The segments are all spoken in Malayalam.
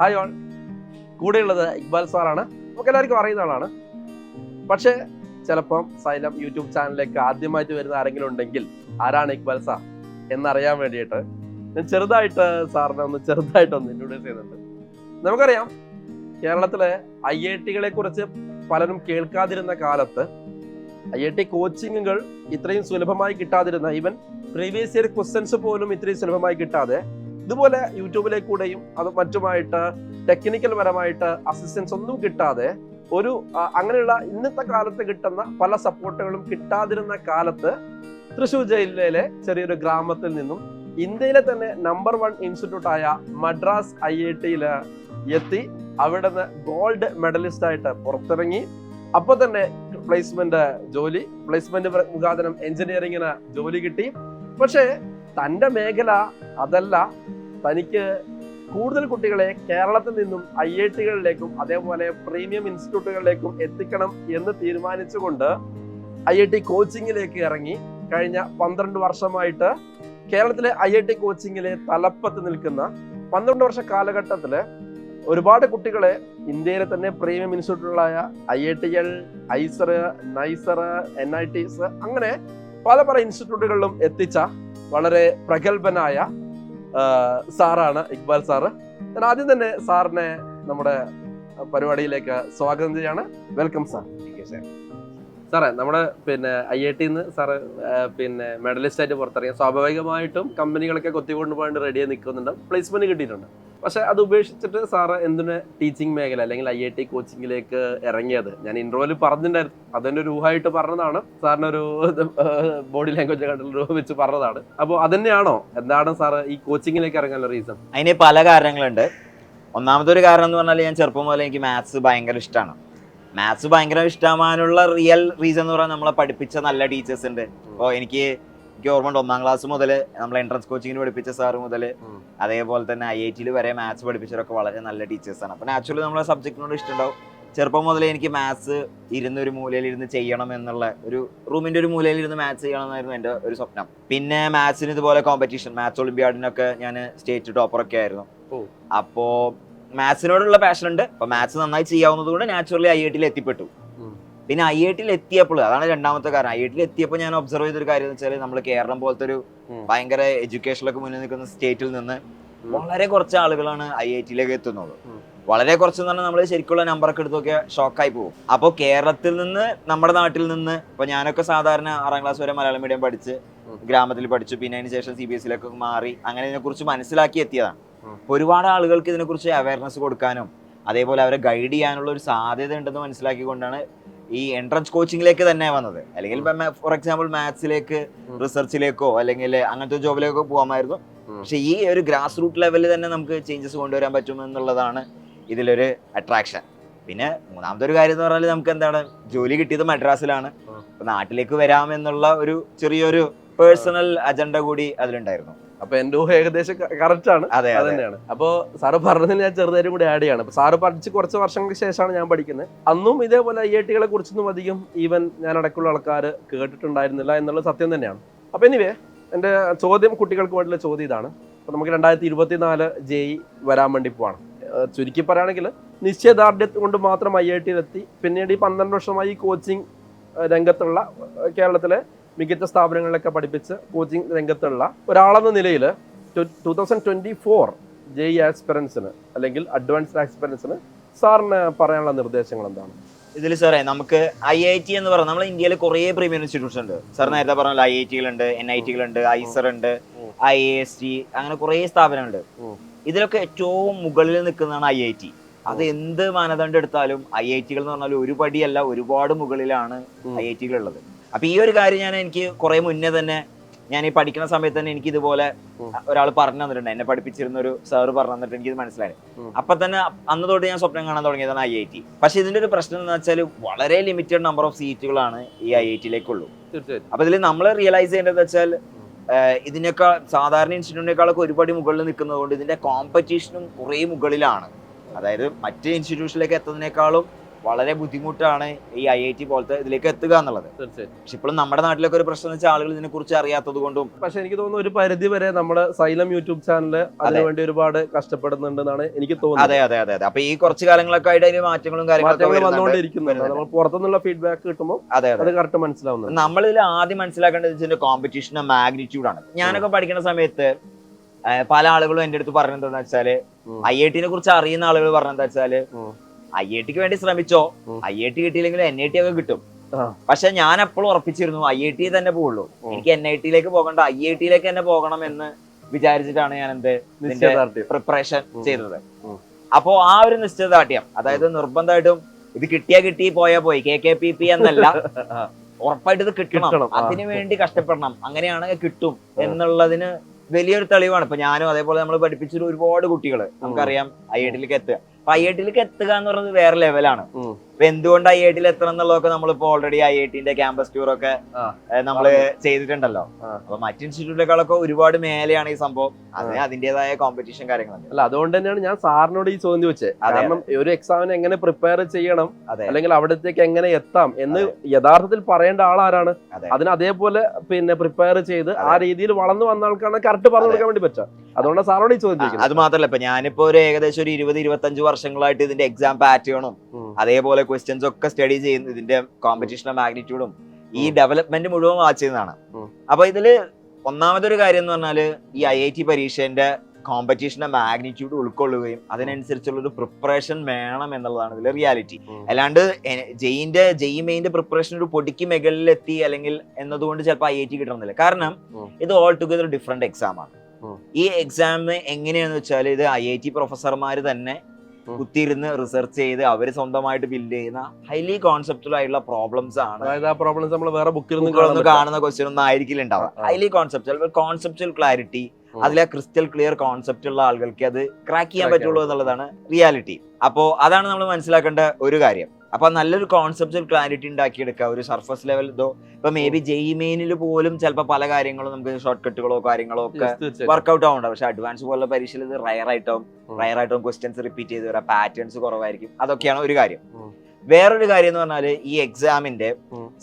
ഹായ് ഓൾ കൂടെയുള്ളത് ഇക്ബാൽ സാറാണ്. നമുക്ക് എല്ലാവർക്കും അറിയുന്ന ആളാണ്. പക്ഷേ ചിലപ്പം സൈലം യൂട്യൂബ് ചാനലിലേക്ക് ആദ്യമായിട്ട് വരുന്ന ആരെങ്കിലും ഉണ്ടെങ്കിൽ ആരാണ് ഇക്ബാൽ സാർ എന്നറിയാൻ വേണ്ടിയിട്ട് ഞാൻ ചെറുതായിട്ട് സാറിനെ ഒന്ന് ചെറുതായിട്ടൊന്ന് ഇൻട്രൊഡ്യൂസ് ചെയ്യുന്നുണ്ട്. നമുക്കറിയാം കേരളത്തിലെ ഐ ഐ ടികളെ കുറിച്ച് പലരും കേൾക്കാതിരുന്ന കാലത്ത് ഐ ഐ ടി കോച്ചിങ്ങുകൾ ഇത്രയും സുലഭമായി കിട്ടാതിരുന്ന ഈവൻ പ്രീവിയസ് ഇയർ ക്വസ്റ്റൻസ് പോലും ഇത്രയും സുലഭമായി കിട്ടാതെ ഇതുപോലെ യൂട്യൂബിലേക്കൂടെയും അത് മറ്റുമായിട്ട് ടെക്നിക്കൽ പരമായിട്ട് അസിസ്റ്റൻസ് ഒന്നും കിട്ടാതെ ഒരു അങ്ങനെയുള്ള ഇന്നത്തെ കാലത്ത് കിട്ടുന്ന പല സപ്പോർട്ടുകളും കിട്ടാതിരുന്ന കാലത്ത് തൃശൂർ ജില്ലയിലെ ചെറിയൊരു ഗ്രാമത്തിൽ നിന്നും ഇന്ത്യയിലെ തന്നെ നമ്പർ വൺ ഇൻസ്റ്റിറ്റ്യൂട്ടായ മദ്രാസ് ഐ ഐ ടിയിൽ എത്തി അവിടെ നിന്ന് ഗോൾഡ് മെഡലിസ്റ്റ് ആയിട്ട് പുറത്തിറങ്ങി. അപ്പൊ തന്നെ പ്ലേസ്മെന്റ് ജോലി പ്ലേസ്മെന്റ് മുഖാന്തരം എഞ്ചിനീയറിങ്ങിന് ജോലി കിട്ടി. പക്ഷേ തന്റെ മേഖല അതല്ല. തനിക്ക് കൂടുതൽ കുട്ടികളെ കേരളത്തിൽ നിന്നും ഐ ഐ ടികളിലേക്കും അതേപോലെ പ്രീമിയം ഇൻസ്റ്റിറ്റ്യൂട്ടുകളിലേക്കും എത്തിക്കണം എന്ന് തീരുമാനിച്ചുകൊണ്ട് ഐ ഐ ടി കോച്ചിങ്ങിലേക്ക് ഇറങ്ങി കഴിഞ്ഞ പന്ത്രണ്ട് വർഷമായിട്ട് കേരളത്തിലെ ഐ ഐ ടി കോച്ചിങ്ങിലെ തലപ്പത്ത് നിൽക്കുന്ന പന്ത്രണ്ട് വർഷ കാലഘട്ടത്തിൽ ഒരുപാട് കുട്ടികളെ ഇന്ത്യയിലെ തന്നെ പ്രീമിയം ഇൻസ്റ്റിറ്റ്യൂട്ടുകളായ I I ടികൾ IISER NISER N I T അങ്ങനെ പല പല ഇൻസ്റ്റിറ്റ്യൂട്ടുകളിലും എത്തിച്ച വളരെ പ്രഗത്ഭനായ സാറാണ് ഇക്ബാൽ സാറ്. ഞാൻ ആദ്യം തന്നെ സാറിനെ നമ്മുടെ പരിപാടിയിലേക്ക് സ്വാഗതം ചെയ്യാണ്. Welcome sir. സാറേ നമ്മുടെ പിന്നെ ഐ ഐ ടിന്ന് സാറ് പിന്നെ മെഡലിസ്റ്റ് ആയിട്ട് പുറത്തിറങ്ങി സ്വാഭാവികമായിട്ടും കമ്പനികളൊക്കെ കൊത്തിക്കൊണ്ട് പോയിട്ട് റെഡിയായി നിൽക്കുന്നുണ്ട്. പ്ലേസ്മെന്റ് കിട്ടിയിട്ടുണ്ട്. പക്ഷെ അത് ഉപേക്ഷിച്ചിട്ട് സാറ് എന്തിന് ടീച്ചിങ് മേഖല അല്ലെങ്കിൽ ഐ ഐ ടി കോച്ചിങ്ങിലേക്ക് ഇറങ്ങിയത്? ഞാൻ ഇൻട്രോയിൽ പറഞ്ഞിട്ടുണ്ടായിരുന്നു അതിന്റെ ഒരു ഊഹമായിട്ട് പറഞ്ഞതാണ്. സാറിന് ഒരു ബോഡി ലാംഗ്വേജ് കണ്ടുള്ള വെച്ച് പറഞ്ഞതാണ്. അപ്പോൾ അതന്നെയാണോ? എന്താണ് സാറ് ഈ കോച്ചിങ്ങിലേക്ക് ഇറങ്ങാനുള്ള റീസൺ അതിന് പല കാരണങ്ങളുണ്ട്. ഒന്നാമത്തെ ഒരു കാരണം എന്ന് പറഞ്ഞാൽ ഞാൻ ചെറുപ്പം മുതലേ എനിക്ക് മാത്സ് ഭയങ്കര ഇഷ്ടമാണ് മാത്സ് ഭയങ്കര ഇഷ്ടമാനുള്ള റിയൽ റീസൺ എന്ന് പറഞ്ഞാൽ നമ്മളെ പഠിപ്പിച്ച നല്ല ടീച്ചേഴ്സ് ഉണ്ട്. അപ്പോൾ എനിക്ക് എനിക്ക് ഓർമ്മ ഉണ്ട് ഒന്നാം ക്ലാസ് മുതൽ നമ്മൾ എൻട്രൻസ് കോച്ചിങ്ങിന് പഠിപ്പിച്ച സാറ് മുതൽ അതേപോലെ തന്നെ ഐ ഐ ടിയിൽ വരെ മാത്സ് പഠിപ്പിച്ചവരൊക്കെ വളരെ നല്ല ടീച്ചേഴ്സാണ് അപ്പോൾ നാച്ചുറലി നമ്മളെ സബ്ജക്റ്റിനോട് ഇഷ്ടമുണ്ടാവും ചെറുപ്പം മുതലേ എനിക്ക് മാത്സ് ഇരുന്ന് ഒരു മൂലയിൽ ഇരുന്ന് ചെയ്യണം എന്നുള്ള ഒരു റൂമിന്റെ ഒരു മൂലയിൽ ഇരുന്ന് മാത്സ് ചെയ്യണം എന്നായിരുന്നു എന്റെ ഒരു സ്വപ്നം. പിന്നെ മാത്സിന് ഇതുപോലെ കോമ്പറ്റീഷൻ മാത്സ് ഒളിമ്പ്യാഡിനൊക്കെ ഞാൻ സ്റ്റേറ്റ് ടോപ്പറൊക്കെ ആയിരുന്നു. ഓ. മാത്സിനോടുള്ള പാഷൻ ഉണ്ട് അപ്പൊ മാത്സ് നന്നായി ചെയ്യാവുന്നത് കൊണ്ട് നാച്ചുറലി ഐ ഐ ടിയിൽ എത്തിപ്പെട്ടു. പിന്നെ ഐ ഐ ടിയിൽ എത്തിയപ്പോൾ അതാണ് രണ്ടാമത്തെ കാരണം. ഐ ഐ ടിയിൽ എത്തിയപ്പോൾ ഞാൻ ഒബ്സർവ് ചെയ്തൊരു കാര്യം എന്ന് വെച്ചാൽ നമ്മൾ കേരളം പോലത്തെ ഒരു. ഭയങ്കര എഡ്യൂക്കേഷനിലൊക്കെ മുന്നിൽ നിൽക്കുന്ന സ്റ്റേറ്റിൽ നിന്ന് വളരെ കുറച്ച് ആളുകളാണ് ഐ ഐ ടിയിലേക്ക് എത്തുന്നത്. വളരെ കുറച്ച് എന്ന് പറഞ്ഞാൽ നമ്മൾ ശരിക്കുള്ള നമ്പറൊക്കെ എടുത്ത് നോക്കിയാൽ ഷോക്കായി പോകും. അപ്പോൾ കേരളത്തിൽ നിന്ന് നമ്മുടെ നാട്ടിൽ നിന്ന് ഇപ്പൊ ഞാനൊക്കെ സാധാരണ ആറാം ക്ലാസ് വരെ മലയാളം മീഡിയം പഠിച്ച് ഗ്രാമത്തിൽ പഠിച്ചു. പിന്നെ അതിന് ശേഷം സി ബി എസ് സിയിലൊക്കെ മാറി. അങ്ങനെ ഇതിനെക്കുറിച്ച് മനസ്സിലാക്കി എത്തിയതാണ്. ഒരുപാട് ആളുകൾക്ക് ഇതിനെക്കുറിച്ച് അവയർനെസ് കൊടുക്കാനും അതേപോലെ അവരെ ഗൈഡ് ചെയ്യാനുള്ള ഒരു സാധ്യത ഉണ്ടെന്ന് മനസ്സിലാക്കിക്കൊണ്ടാണ് ഈ എൻട്രൻസ് കോച്ചിങ്ങിലേക്ക് തന്നെ വന്നത്. അല്ലെങ്കിൽ ഫോർ എക്സാമ്പിൾ മാത്സിലേക്ക്. റിസർച്ചിലേക്കോ അല്ലെങ്കിൽ അങ്ങനത്തെ ജോബിലേക്കോ പോകാമായിരുന്നു പക്ഷെ ഈ ഒരു ഗ്രാസ് റൂട്ട് ലെവലിൽ തന്നെ നമുക്ക് ചേഞ്ചസ് കൊണ്ടുവരാൻ പറ്റുമെന്നുള്ളതാണ് ഇതിലൊരു അട്രാക്ഷൻ പിന്നെ മൂന്നാമത്തെ ഒരു കാര്യം എന്ന് പറഞ്ഞാൽ നമുക്ക് എന്താണ് ജോലി കിട്ടിയത് മദ്രാസിലാണ്. നാട്ടിലേക്ക് വരാമെന്നുള്ള ഒരു ചെറിയൊരു പേഴ്സണൽ അജണ്ട കൂടി അതിലുണ്ടായിരുന്നു. അപ്പൊ എന്റെ ഊഹ ഏകദേശം കറക്റ്റ് ആണ്. അതെ തന്നെയാണ് അപ്പോൾ സാറ് പറഞ്ഞതിന് ഞാൻ ചെറുതായും കൂടി ആഡ് ചെയ്യാണ്. അപ്പൊ സാറ് പഠിച്ച് കുറച്ച് വർഷങ്ങൾക്ക് ശേഷമാണ് ഞാൻ പഠിക്കുന്നത്. അന്നും ഇതേപോലെ ഐ ഐ ടികളെ കുറിച്ചൊന്നും അധികം ഈവൻ ഞാൻ അടക്കമുള്ള ആൾക്കാർ കേട്ടിട്ടുണ്ടായിരുന്നില്ല എന്നുള്ള സത്യം തന്നെയാണ്. അപ്പൊ എനിവേ എന്റെ ചോദ്യം കുട്ടികൾക്ക് വേണ്ടിയുള്ള ചോദ്യം ഇതാണ്. അപ്പൊ നമുക്ക് രണ്ടായിരത്തി ഇരുപത്തിനാല് ജെയ് വരാൻ വേണ്ടി പോവാണ്. ചുരുക്കി പറയുകയാണെങ്കിൽ നിശ്ചയദാർഢ്യം കൊണ്ട് മാത്രം ഐ ഐ ടിയിലെത്തി പിന്നീട് ഈ പന്ത്രണ്ട് വർഷമായി കോച്ചിങ് രംഗത്തുള്ള കേരളത്തിലെ മികച്ച സ്ഥാപനങ്ങളിലൊക്കെ പഠിപ്പിച്ച് കോച്ചിങ് രംഗത്തുള്ള ഒരാളെന്ന നിലയിൽ two thousand twenty four JEE ആക്സ്പെറൻസിന് അല്ലെങ്കിൽ അഡ്വാൻസ്ഡ് ആക്സ്പെറൻസിന് സാറിന് പറയാനുള്ള നിർദ്ദേശങ്ങൾ എന്താണ്? ഇതിൽ സാറേ നമുക്ക് ഐ ഐ ടി എന്ന് പറഞ്ഞാൽ നമ്മൾ ഇന്ത്യയിൽ കുറേ പ്രീമിയർ ഇൻസ്റ്റിറ്റ്യൂഷൻ ഉണ്ട്. സാർ നേരത്തെ പറഞ്ഞല്ലോ ഐ ഐ ടികളുണ്ട് എൻ ഐ ടികളുണ്ട് ഐസർ ഉണ്ട് ഐ ഐ എസ് ടി അങ്ങനെ കുറേ സ്ഥാപനമുണ്ട് ഇതിലൊക്കെ ഏറ്റവും മുകളിൽ നിൽക്കുന്നതാണ് ഐ ഐ ടി അത് എന്ത് മാനദണ്ഡം എടുത്താലും ഐ ഐ ടികൾ എന്ന് പറഞ്ഞാൽ ഒരു പടിയല്ല ഒരുപാട് മുകളിലാണ്. ഐ ഐ ടികൾ ഉള്ളത് അപ്പൊ ഈ ഒരു കാര്യം ഞാൻ എനിക്ക് കുറെ മുന്നേ തന്നെ ഞാൻ ഈ പഠിക്കുന്ന സമയത്ത് തന്നെ എനിക്ക് ഇതുപോലെ ഒരാൾ പറഞ്ഞു തന്നിട്ടുണ്ട്. എന്നെ പഠിപ്പിച്ചിരുന്ന ഒരു സാറ് പറഞ്ഞു തന്നിട്ട് എനിക്ക് ഇത് മനസ്സിലായി. അപ്പൊ തന്നെ അന്ന് തൊട്ട് ഞാൻ സ്വപ്നം കാണാൻ തുടങ്ങിയതാണ് ഐ ഐ ടി പക്ഷെ ഇതിന്റെ ഒരു പ്രശ്നം എന്ന് വെച്ചാൽ വളരെ ലിമിറ്റഡ് നമ്പർ ഓഫ് സീറ്റുകളാണ് ഈ ഐ ഐ ടിയിലേക്കുള്ളൂ അപ്പൊ ഇതിൽ നമ്മൾ റിയലൈസ് ചെയ്യേണ്ടത് വെച്ചാൽ ഇതിനേക്കാൾ സാധാരണ ഇൻസ്റ്റിറ്റ്യൂട്ടിനേക്കാളൊക്കെ ഒരുപാട് മുകളിൽ നിൽക്കുന്നത് കൊണ്ട് ഇതിന്റെ കോമ്പറ്റീഷനും കുറേ മുകളിലാണ്. അതായത് മറ്റ് ഇൻസ്റ്റിറ്റ്യൂഷനിലേക്ക് എത്തുന്നതിനേക്കാളും വളരെ ബുദ്ധിമുട്ടാണ് ഈ ഐ ഐ ടി പോലത്തെ ഇതിലേക്ക് എത്തുക എന്നുള്ളത്. പക്ഷെ ഇപ്പോഴും നമ്മുടെ നാട്ടിലൊക്കെ ഒരു പ്രശ്നം വെച്ചാൽ ആളുകൾ ഇതിനെ കുറിച്ച് അറിയാത്തത് കൊണ്ടും പക്ഷെ എനിക്ക് തോന്നുന്നു ഒരു പരിധി വരെ നമ്മുടെ സൈലം യൂട്യൂബ് ചാനൽ അതിനുവേണ്ടി ഒരുപാട് കഷ്ടപ്പെടുന്നുണ്ടെന്നാണ് എനിക്ക് തോന്നുന്നത്. അതെ അതെ അതെ അപ്പൊ ഈ കുറച്ച് കാലങ്ങളൊക്കെ ആയിട്ട് അതിന് മാറ്റങ്ങളും കാര്യങ്ങളൊക്കെ വന്നുകൊണ്ടിരിക്കുന്നുണ്ട് നമ്മൾ പുറത്തുനിന്നുള്ള ഫീഡ്ബാക്ക് കിട്ടുമ്പോൾ അതെ അതെ. അത് കറക്റ്റ് മനസ്സിലാവുന്നുണ്ട്. നമ്മളിതിൽ ആദ്യം മനസ്സിലാക്കേണ്ടത് ഇതിന്റെ കോമ്പറ്റീഷന്റെ മാഗ്നിറ്റ്യൂഡ് ആണ്. ഞാനൊക്കെ പഠിക്കുന്ന സമയത്ത് പല ആളുകളും എന്റെ അടുത്ത് പറഞ്ഞത് എന്താ വെച്ചാൽ. ഐ ഐ ടിനെ കുറിച്ച് അറിയുന്ന ആളുകൾ പറഞ്ഞെന്താ വെച്ചാൽ. ഐ ഐ ടിക്ക് വേണ്ടി ശ്രമിച്ചോ. ഐ ഐ ടി കിട്ടിയില്ലെങ്കിൽ എൻ ഐ ടി ഒക്കെ കിട്ടും. പക്ഷെ ഞാൻ എപ്പോഴും ഉറപ്പിച്ചിരുന്നു ഐ ഐ ടി തന്നെ പോവുള്ളൂ. എനിക്ക് എൻ ഐ ടിയിലേക്ക് പോകണ്ട ഐ ഐ ടിയിലേക്ക് തന്നെ പോകണം എന്ന് വിചാരിച്ചിട്ടാണ് ഞാൻ എന്ത് പ്രിപ്പറേഷൻ ചെയ്തത്. അപ്പോ ആ ഒരു നിശ്ചയദാർഢ്യം അതായത് നിർബന്ധമായിട്ടും ഇത് കിട്ടിയാ കിട്ടി പോയാ പോയി കെ കെ പി പി എന്നല്ല. ഉറപ്പായിട്ട് ഇത് കിട്ടണം. കിട്ടണം, അതിനു വേണ്ടി കഷ്ടപ്പെടണം. അങ്ങനെയാണെങ്കിൽ കിട്ടും എന്നുള്ളതിന് വലിയൊരു തെളിവാണ്. ഇപ്പൊ ഞാനും അതേപോലെ നമ്മൾ പഠിപ്പിച്ചൊരു ഒരുപാട് കുട്ടികൾ നമുക്കറിയാം ഐ ഐ ടിയിലേക്ക് എത്തുക. അപ്പൊ ഐ ഐ ടിയിലേക്ക് എത്തുക എന്ന് പറയുന്നത് വേറെ ലെവലാണ്. അപ്പൊ എന്തുകൊണ്ട് ഐ ഐ ടിയിൽ എത്തണം എന്നുള്ളതൊക്കെ നമ്മളിപ്പോ ഓൾറെഡി ഐ ഐ ടിന്റെ ക്യാമ്പസ് ടൂർ ഒക്കെ നമ്മൾ നമ്മൾ ചെയ്തിട്ടുണ്ടല്ലോ. അപ്പൊ മറ്റു ഇൻസ്റ്റിറ്റ്യൂട്ടുകളൊക്കെ ഒരുപാട് മേലെയാണ് ഈ സംഭവം. അതിന് അതിന്റേതായ കോമ്പറ്റീഷൻ കാര്യങ്ങളുണ്ട് അല്ല അതുകൊണ്ട് തന്നെയാണ് ഞാൻ സാറിനോട് ഈ ചോദ്യം ചോദിച്ചത്. അതായത് കാരണം ഒരു എക്സാമിന് എങ്ങനെ പ്രിപ്പയർ ചെയ്യണം അല്ലെങ്കിൽ അവിടത്തേക്ക് എങ്ങനെ എത്താം എന്ന് യഥാർത്ഥത്തിൽ പറയേണ്ട ആളാരാണ് അതെ. അതിന് അതേപോലെ പിന്നെ പ്രിപ്പയർ ചെയ്ത് ആ രീതിയിൽ വളർന്നു വന്ന ആൾക്കാണ് കറക്റ്റ് പറഞ്ഞു കൊടുക്കാൻ വേണ്ടി പറ്റുക. അതുകൊണ്ട് സാറോട് ചോദിക്കുന്നത്. അത് മാത്രല്ല ഇപ്പൊ ഞാനിപ്പോ ഒരു ഏകദേശം ഒരു ഇരുപത് ഇരുപത്തഞ്ച് വർഷങ്ങളായിട്ട് ഇതിന്റെ എക്സാം പാറ്റേണും അതേപോലെ ക്വസ്റ്റ്യൻസ് ഒക്കെ സ്റ്റഡി ചെയ്യുന്ന ഇതിന്റെ കോമ്പറ്റീഷന്റെ മാഗ്നിറ്റ്യൂഡും ഈ. ഡെവലപ്മെന്റ് മുഴുവൻ വാച്ച് ചെയ്യുന്നതാണ്. അപ്പൊ ഇതിൽ ഒന്നാമതൊരു കാര്യം എന്ന് പറഞ്ഞാൽ ഈ ഐ ഐ ടി പരീക്ഷന്റെ കോമ്പറ്റീഷന്റെ മാഗ്നിറ്റ്യൂഡ് ഉൾക്കൊള്ളുകയും അതിനനുസരിച്ചുള്ള ഒരു പ്രിപ്പറേഷൻ വേണം എന്നുള്ളതാണ് ഇതിലെ റിയാലിറ്റി അല്ലാണ്ട് ജെയിന്റെ ജെയി മെയിന്റെ പ്രിപ്പറേഷൻ ഒരു പൊടിക്ക് മുകളിലെത്തി അല്ലെങ്കിൽ എന്നതുകൊണ്ട് ചിലപ്പോൾ ഐ ഐ ടി കിട്ടണമെന്നില്ല. കാരണം ഇത് ഓൾ ടുഗദർ ഡിഫറെന്റ് എക്സാം ആണ്. ഈ എക്സാമിന് എങ്ങനെയാന്ന് വെച്ചാൽ ഇത് ഐ ഐ ടി പ്രൊഫസർമാർ തന്നെ. കുത്തിയിരുന്ന് റിസർച്ച് ചെയ്ത് അവർ സ്വന്തമായിട്ട് ബിൽഡ് ചെയ്യുന്ന ഹൈലി കോൺസെപ്റ്റൽ ആയിട്ടുള്ള പ്രോബ്ലംസ് ആണ് അതായത് ആ പ്രോബ്ലംസ് നമ്മൾ വേറെ ബുക്കിൽ നിന്ന് കാണുന്ന ക്വസ്റ്റ്യൻ ഒന്നും ആയിരിക്കില്ല ഉണ്ടാവുക. Highly conceptual conceptual clarity. അതിലെ ക്രിസ്റ്റൽ ക്ലിയർ കോൺസെപ്റ്റ് ഉള്ള ആളുകൾക്ക് അത് ക്രാക്ക് ചെയ്യാൻ പറ്റുള്ളൂ എന്നുള്ളതാണ് റിയാലിറ്റി അപ്പോ അതാണ് നമ്മൾ മനസ്സിലാക്കേണ്ട ഒരു കാര്യം അപ്പൊ നല്ലൊരു കോൺസെപ്റ്റ് ക്ലാരിറ്റി ഉണ്ടാക്കിയെടുക്കുക. ഒരു സർഫസ് ലെവൽ ഇതോ ഇപ്പൊ മേ ബി ജെയ് മെയിനിൽ പോലും ചിലപ്പോൾ പല കാര്യങ്ങളും നമുക്ക് ഷോർട്ട് കട്ടുകളോ കാര്യങ്ങളോ ഒക്കെ. വർക്ക്ഔട്ട് ആവുന്നുണ്ട് പക്ഷെ അഡ്വാൻസ് പോലുള്ള പരീക്ഷയിൽ ഇത് റയർ ആയിട്ടും റയർ ആയിട്ടും ക്വസ്റ്റ്യൻസ് റിപ്പീറ്റ് ചെയ്ത് വരാം. പാറ്റേൺസ് കുറവായിരിക്കും. അതൊക്കെയാണ് ഒരു കാര്യം. വേറൊരു കാര്യം എന്ന് പറഞ്ഞാൽ ഈ എക്സാമിന്റെ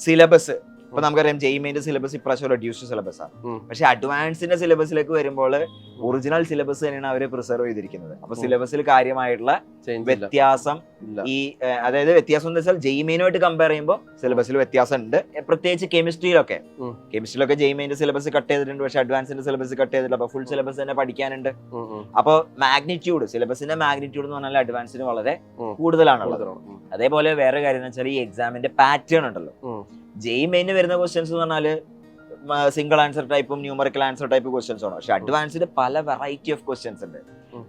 സിലബസ് ഇപ്പൊ. നമുക്കറിയാം ജെയ്മെയിന്റെ സിലബസ് ഇപ്രാവശ്യം റെഡ്യൂസ്ഡ് സിലബസ് ആണ്. പക്ഷെ അഡ്വാൻസിന്റെ സിലബസിലേക്ക് വരുമ്പോൾ ഒറിജിനൽ സിലബസ് തന്നെയാണ് അവർ പ്രിസർവ് ചെയ്തിരിക്കുന്നത് അപ്പൊ. സിലബസിൽ കാര്യമായിട്ടുള്ള. വ്യത്യാസം ഈ അതായത് വ്യത്യാസം എന്ന് വെച്ചാൽ ജെയ്മെയിനുമായിട്ട് കമ്പയർ ചെയ്യുമ്പോൾ സിലബസിൽ വ്യത്യാസം ഉണ്ട് പ്രത്യേകിച്ച് കെമിസ്ട്രിയിലൊക്കെ. കെമിസ്ട്രിയിലൊക്കെ ജെയ്മെയിന്റെ സിലബസ് കട്ട് ചെയ്തിട്ടുണ്ട് പക്ഷെ അഡ്വാൻസിന്റെ സിലബസ് കട്ട് ചെയ്തിട്ടില്ല അപ്പൊ ഫുൾ സിലബസ് തന്നെ പഠിക്കാനുണ്ട്. അപ്പൊ മാഗ്നിറ്റ്യൂഡ് സിലബസിന്റെ മാഗ്നിറ്റ്യൂഡ് എന്ന് പറഞ്ഞാൽ അഡ്വാൻസിന് വളരെ കൂടുതലാണുള്ളത് കൂടുതലാണ്. അതേപോലെ വേറെ കാര്യം എന്ന് വെച്ചാൽ ഈ എക്സാമിന്റെ പാറ്റേൺ ഉണ്ടല്ലോ. ജെയ് മെയിന് വരുന്ന ക്വസ്റ്റ്യൻസ് എന്ന് പറഞ്ഞാൽ സിംഗിൾ ആൻസർ ടൈപ്പും ന്യൂമറിക്കൽ ആൻസർ ടൈപ്പ് ക്വസ്റ്റ്യൻസ് ആണ്. പക്ഷെ അഡ്വാൻസിൽ പല വെറൈറ്റി ഓഫ് ക്വസ്റ്റ്യൻസ് ഉണ്ട്.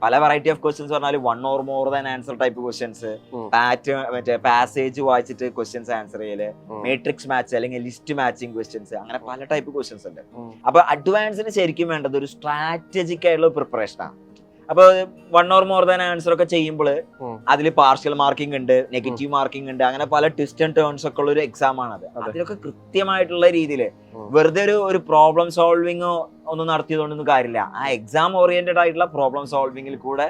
പല വെറൈറ്റി ഓഫ് ക്വസ്റ്റ്യൻസ് പറഞ്ഞാൽ one or more than answer type questions pat pattern മറ്റേ പാസേജ് വായിച്ചിട്ട് ക്വസ്റ്റ്യൻസ് ആൻസർ ചെയ്യൽ മെട്രിക്സ് മാച്ച് അല്ലെങ്കിൽ ലിസ്റ്റ് മാച്ചിങ് ക്വസ്റ്റ്യൻസ് അങ്ങനെ പല ടൈപ്പ് ക്വസ്റ്റ്യൻസ് ഉണ്ട്. അപ്പൊ അഡ്വാൻസിന് ശരിക്കും വേണ്ടത് ഒരു സ്ട്രാറ്റജിക് ആയിട്ടുള്ള പ്രിപ്പറേഷൻ ആണ് അപ്പൊ one or more than answer ഒക്കെ ചെയ്യുമ്പോൾ. അതിൽ പാർഷ്യൽ മാർക്കിംഗ് ഉണ്ട് നെഗറ്റീവ് മാർക്കിംഗ് ഉണ്ട് അങ്ങനെ പല ട്വിസ്റ്റ് ആൻഡ് ടേൺസ് ഒക്കെ ഉള്ള ഒരു എക്സാം ആണ് അത് അതെ. അതിലൊക്കെ കൃത്യമായിട്ടുള്ള രീതിയിൽ വെറുതെ ഒരു ഒരു പ്രോബ്ലം സോൾവിങ്ങോ ഒന്നും നടത്തിയതുകൊണ്ടൊന്നും കാര്യമില്ല ആ എക്സാം ഓറിയന്റഡ് ആയിട്ടുള്ള പ്രോബ്ലം സോൾവിങ്ങിൽ കൂടെ.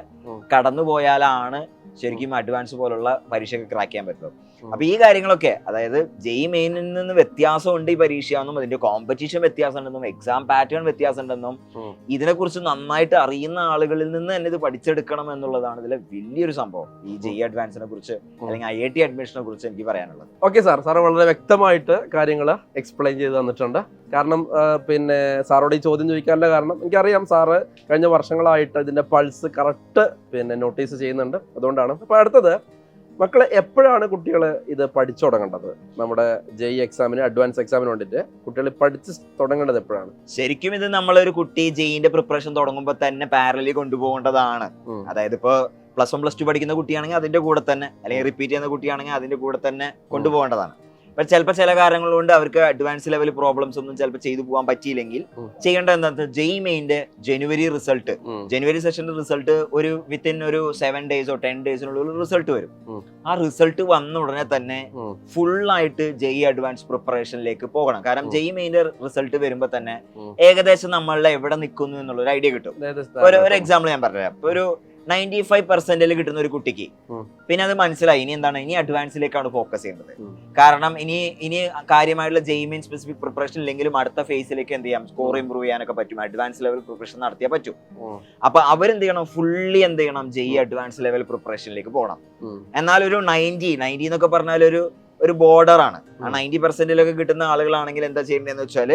കടന്നു പോയാലാണ് ശരിക്കും അഡ്വാൻസ് പോലുള്ള പരീക്ഷയൊക്കെ ക്രാക്ക് ചെയ്യാൻ പറ്റുള്ളൂ. അപ്പൊ ഈ കാര്യങ്ങളൊക്കെ അതായത് ജെയ് മെയിനിൽ നിന്ന് വ്യത്യാസമുണ്ട് ഈ പരീക്ഷയെന്നും അതിന്റെ കോമ്പറ്റീഷൻ വ്യത്യാസം ഉണ്ടെന്നും എക്സാം പാറ്റേൺ വ്യത്യാസം ഉണ്ടെന്നും ഉം. ഇതിനെക്കുറിച്ച് നന്നായിട്ട് അറിയുന്ന ആളുകളിൽ നിന്ന് തന്നെ ഇത് പഠിച്ചെടുക്കണം എന്നുള്ളതാണ് ഇതിലെ വലിയൊരു സംഭവം. ഈ ജെ അഡ്വാൻസിനെ കുറിച്ച് അല്ലെങ്കിൽ ഐ ഐ ടി അഡ്മിഷനെ കുറിച്ച് എനിക്ക് പറയാനുള്ളത്. ഓക്കെ സാർ സാർ വളരെ വ്യക്തമായിട്ട് കാര്യങ്ങൾ എക്സ്പ്ലെയിൻ ചെയ്ത് തന്നിട്ടുണ്ട്. കാരണം പിന്നെ സാറോട് ഈ ചോദ്യം ചോദിക്കാനുള്ള കാരണം എനിക്കറിയാം സാറ് കഴിഞ്ഞ വർഷങ്ങളായിട്ട് ഇതിന്റെ പൾസ് കറക്റ്റ് പിന്നെ നോട്ടീസ് ചെയ്യുന്നുണ്ട്. അതുകൊണ്ടാണ്. അപ്പൊ അടുത്തത് മക്കളെ എപ്പോഴാണ് കുട്ടികൾ ഇത് പഠിച്ചു തുടങ്ങേണ്ടത്? നമ്മുടെ ജെഇ എക്സാമിന് അഡ്വാൻസ് എക്സാമിന് വേണ്ടിയിട്ട് കുട്ടികൾ പഠിച്ച് തുടങ്ങേണ്ടത് എപ്പോഴാണ്? ശരിക്കും ഇത് നമ്മളൊരു കുട്ടി ജെയിന്റെ പ്രിപ്പറേഷൻ തുടങ്ങുമ്പോൾ തന്നെ പാരലി കൊണ്ടുപോകേണ്ടതാണ്. അതായത് ഇപ്പൊ പ്ലസ് വൺ പ്ലസ് ടു പഠിക്കുന്ന കുട്ടിയാണെങ്കിൽ അതിന്റെ കൂടെ തന്നെ അല്ലെങ്കിൽ റിപ്പീറ്റ് ചെയ്യുന്ന കുട്ടിയാണെങ്കിൽ അതിന്റെ കൂടെ തന്നെ കൊണ്ടുപോകേണ്ടതാണ്. പക്ഷെ ചിലപ്പോൾ ചില കാരണങ്ങൾ കൊണ്ട് അവർക്ക് അഡ്വാൻസ് ലെവൽ പ്രോബ്ലംസ് ഒന്നും ചിലപ്പോൾ ചെയ്തു പോകാൻ പറ്റിയില്ലെങ്കിൽ. ചെയ്യേണ്ടത് എന്താ ജെയ് മെയിന്റെ ജനുവരി റിസൾട്ട്. ജനുവരി സെഷന്റെ റിസൾട്ട് ഒരു വിത്തിൻ ഒരു സെവൻ ഡേയ്സോ ടെൻ ഡേയ്സിനുള്ളിൽ റിസൾട്ട് വരും. ആ റിസൾട്ട് വന്ന ഉടനെ തന്നെ. ഫുൾ ആയിട്ട് ജെയ് അഡ്വാൻസ് പ്രിപ്പറേഷനിലേക്ക് പോകണം കാരണം. ജെയ് മെയിന്റെ റിസൾട്ട് വരുമ്പോൾ തന്നെ. ഏകദേശം നമ്മളുടെ എവിടെ നിൽക്കുന്നു എന്നുള്ള ഒരു ഐഡിയ കിട്ടും ഒരു ഒരു എക്സാമ്പിൾ ഞാൻ പറഞ്ഞുതരാം ഒരു നയന്റി ഫൈവ് പെർസെന്റിൽ കിട്ടുന്ന ഒരു കുട്ടിക്ക്. പിന്നെ അത് മനസ്സിലായി. ഇനി എന്താണ്? ഇനി അഡ്വാൻസിലേക്കാണ് ഫോക്കസ് ചെയ്യേണ്ടത് കാരണം ഇനി ഇനി കാര്യമായിട്ടുള്ള ജെയിമിൻ സ്പെസിഫിക് പ്രിപ്പറേഷൻ ഇല്ലെങ്കിലും അടുത്ത ഫേസിലേക്ക് എന്ത് ചെയ്യാം? സ്കോർ ഇമ്പ്രൂവ് ചെയ്യാനൊക്കെ പറ്റും. അഡ്വാൻസ് ലെവൽ പ്രിപ്പറേഷൻ നടത്തിയാൽ പറ്റും. അപ്പൊ അവരെന്ത് ചെയ്യണം? ഫുള്ളി എന്ത് ചെയ്യണം? ജെയ് അഡ്വാൻസ് ലെവൽ പ്രിപ്പറേഷനിലേക്ക് പോകണം എന്നാൽ ഒരു നയന്റി നയന്റി എന്നൊക്കെ പറഞ്ഞാൽ ഒരു ഒരു ബോർഡർ ആണ്. ആ. നയന്റി പെർസെന്റിലൊക്കെ കിട്ടുന്ന ആളുകളാണെങ്കിൽ എന്താ ചെയ്യേണ്ടതെന്ന് വെച്ചാൽ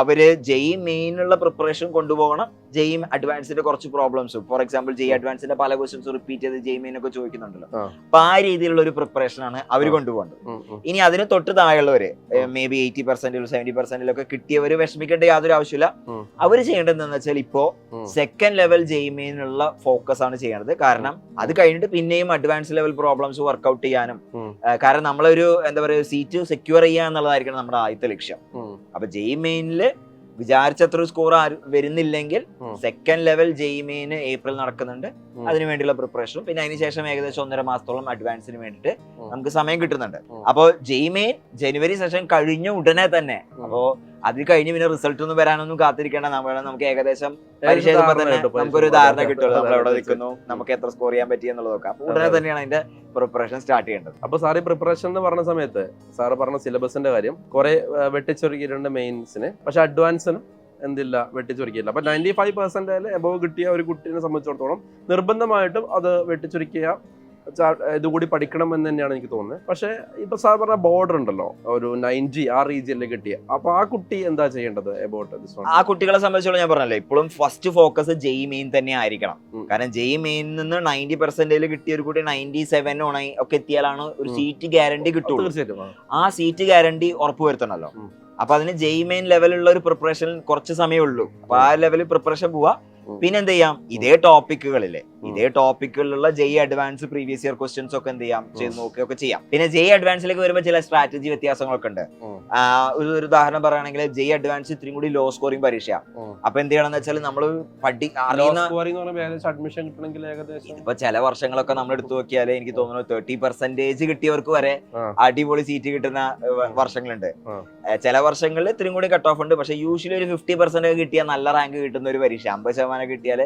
അവർ ജെയ് മെയിനുള്ള പ്രിപ്പറേഷൻ കൊണ്ടുപോകണം. ജെയ് അഡ്വാൻസിന്റെ കുറച്ച് പ്രോബ്ലംസ് ഫോർ എക്സാമ്പിൾ ജെയ് അഡ്വാൻസിന്റെ പല ക്വസ്റ്റ്യൻസ് റിപ്പീറ്റ് ചെയ്ത് ജെയ് മെയിൻ ഒക്കെ ചോദിക്കുന്നുണ്ടല്ലോ. അപ്പൊ ആ രീതിയിലുള്ള ഒരു പ്രിപ്പറേഷൻ ആണ് അവർ കൊണ്ടുപോകുന്നത് കൊണ്ടുപോകേണ്ടത്. ഇനി അതിന് തൊട്ട് താഴെയുള്ളവര്. മേ ബി എയ്റ്റി പെർസെന്റിലും സെവന്റി പെർസെന്റിലൊക്കെ കിട്ടിയവർ വിഷമിക്കേണ്ട യാതൊരു ആവശ്യമില്ല. അവർ ചെയ്യേണ്ടതെന്ന് വെച്ചാൽ ഇപ്പോ സെക്കൻഡ് ലെവൽ ജെയ്മെയിനുള്ള ഫോക്കസ് ആണ് ചെയ്യേണ്ടത്. കാരണം അത് കഴിഞ്ഞിട്ട് പിന്നെയും അഡ്വാൻസ് ലെവൽ പ്രോബ്ലംസ് വർക്ക്ഔട്ട് ചെയ്യാനും കാരണം നമ്മളൊരു എന്താ പറയുക സീറ്റ് സെക്യൂർ ചെയ്യുക എന്നുള്ളതായിരിക്കണം നമ്മുടെ ആദ്യത്തെ ലക്ഷ്യം. ഉം. ജെയ് മെയിനിൽ വിചാരിച്ചത്ര score വരുന്നില്ലെങ്കിൽ second level JEE main April നടക്കുന്നുണ്ട്. അതിനുവേണ്ടിയുള്ള അതിനു വേണ്ടിയുള്ള പ്രിപ്പറേഷനും പിന്നെ അതിനുശേഷം ഏകദേശം ഒന്നര മാസത്തോളം അഡ്വാൻസിന് വേണ്ടിയിട്ട് നമുക്ക് സമയം കിട്ടുന്നുണ്ട്. അപ്പോൾ ജെയ് മെയിൻ ജനുവരി സെഷൻ കഴിഞ്ഞ ഉടനെ തന്നെ. ഉം. അത് കഴിഞ്ഞ് പിന്നെ റിസൾട്ട് ഒന്നും വരാനൊന്നും കാത്തിരിക്കേണ്ട. നമ്മളെ നമുക്ക് ഏകദേശം പരീക്ഷ നമുക്കൊരു ധാരണ കിട്ടുമല്ലോ നമ്മൾ എവിടെ നിൽക്കുന്നു. നമുക്ക് എത്ര സ്കോർ ചെയ്യാൻ പറ്റി എന്നുള്ളതൊക്കെ അപ്പൊ ഉടനെ തന്നെയാണ് അതിന്റെ പ്രിപ്പറേഷൻ സ്റ്റാർട്ട് ചെയ്യേണ്ടത്. അപ്പൊ സാറ് പ്രിപ്പറേഷൻ എന്ന് പറഞ്ഞ സമയത്ത് സാറ് പറഞ്ഞ സിലബസിന്റെ കാര്യം കുറെ വെട്ടിച്ചൊരുക്കിയിട്ടുണ്ട് മെയിൻസിന്. പക്ഷെ അഡ്വാൻസിന് എന്തില്ല വെട്ടിച്ചുരുക്കിയില്ല അപ്പൊ നയന്റി ഫൈവ് പെർസെന്റ് അബവ് കിട്ടിയ ഒരു കുട്ടീനെ സംബന്ധിച്ചിടത്തോളം നിർബന്ധമായിട്ടും അത് വെട്ടിച്ചുരുക്കിയ ഇതുകൂടി പഠിക്കണം എന്ന് തന്നെയാണ് എനിക്ക് തോന്നുന്നത്. പക്ഷേ ഇപ്പൊ സാർ പറഞ്ഞ ബോർഡർ ഉണ്ടല്ലോ ഒരു നയന്റി ആ റീജിയനിൽ കിട്ടിയ. അപ്പൊ ആ കുട്ടി എന്താ ചെയ്യേണ്ടത് എബൌട്ട് ദിസ് വൺ ആ കുട്ടികളെ സംബന്ധിച്ചോളം ഞാൻ പറഞ്ഞല്ലോ ഇപ്പോഴും ഫസ്റ്റ് ഫോക്കസ് ജെയ് മെയിൻ തന്നെ ആയിരിക്കണം. കാരണം ജെയ് മെയിൻ നിന്ന് നയന്റി പെർസെന്റേജിൽ കിട്ടിയ ഒരു കുട്ടി നയന്റി സെവൻ ഒക്കെ എത്തിയാലാണ് ഒരു സീറ്റ് ഗ്യാരണ്ടി കിട്ടുള്ളൂ. തീർച്ചയായിട്ടും ആ. സീറ്റ് ഗ്യാരണ്ടി ഉറപ്പുവരുത്തണല്ലോ. അപ്പൊ അതിന് ജെയ് മെയിൻ ലെവലുള്ള ഒരു പ്രിപ്പറേഷൻ കുറച്ച് സമയമുള്ളൂ അപ്പൊ ആ ലെവലിൽ പ്രിപ്പറേഷൻ പോവാ. പിന്നെന്ത് പിന്നെ എന്ത് ചെയ്യാം? ഇതേ ടോപ്പിക്കുകളിലെ ഇതേ ടോപ്പിക്കുകളിലുള്ള JEE advance previous year questions ഒക്കെ എന്ത് ചെയ്യാം? ചെയ്ത് നോക്കുകയൊക്കെ ചെയ്യാം. പിന്നെ ജെ അഡ്വാൻസിലേക്ക് വരുമ്പോൾ ചില സ്ട്രാറ്റജി വ്യത്യാസങ്ങളൊക്കെ ഉണ്ട്. ഒരു ഉദാഹരണം പറയുകയാണെങ്കിൽ ജെ അഡ്വാൻസ് ഇത്രയും കൂടി ലോ സ്കോറിംഗ് പരീക്ഷയാണ്. അപ്പൊ എന്ത് ചെയ്യണമെന്ന് വെച്ചാൽ നമ്മൾ പഠി ഇപ്പൊ ചില വർഷങ്ങളൊക്കെ നമ്മൾ എടുത്തു നോക്കിയാൽ എനിക്ക് തോന്നുന്നു തേർട്ടി പെർസെന്റേജ് കിട്ടിയവർക്ക് വരെ അടിപൊളി സീറ്റ് കിട്ടുന്ന വർഷങ്ങളുണ്ട്. ചില വർഷങ്ങളിൽ ഇത്രയും കൂടി കട്ട് ഓഫ് ഉണ്ട്. പക്ഷെ യൂഷ്വലി ഒരു ഫിഫ്റ്റി പെർസെന്റ് കിട്ടിയാൽ നല്ല റാങ്ക് കിട്ടുന്ന ഒരു പരീക്ഷ അമ്പത് ശതമാനം കിട്ടിയാൽ.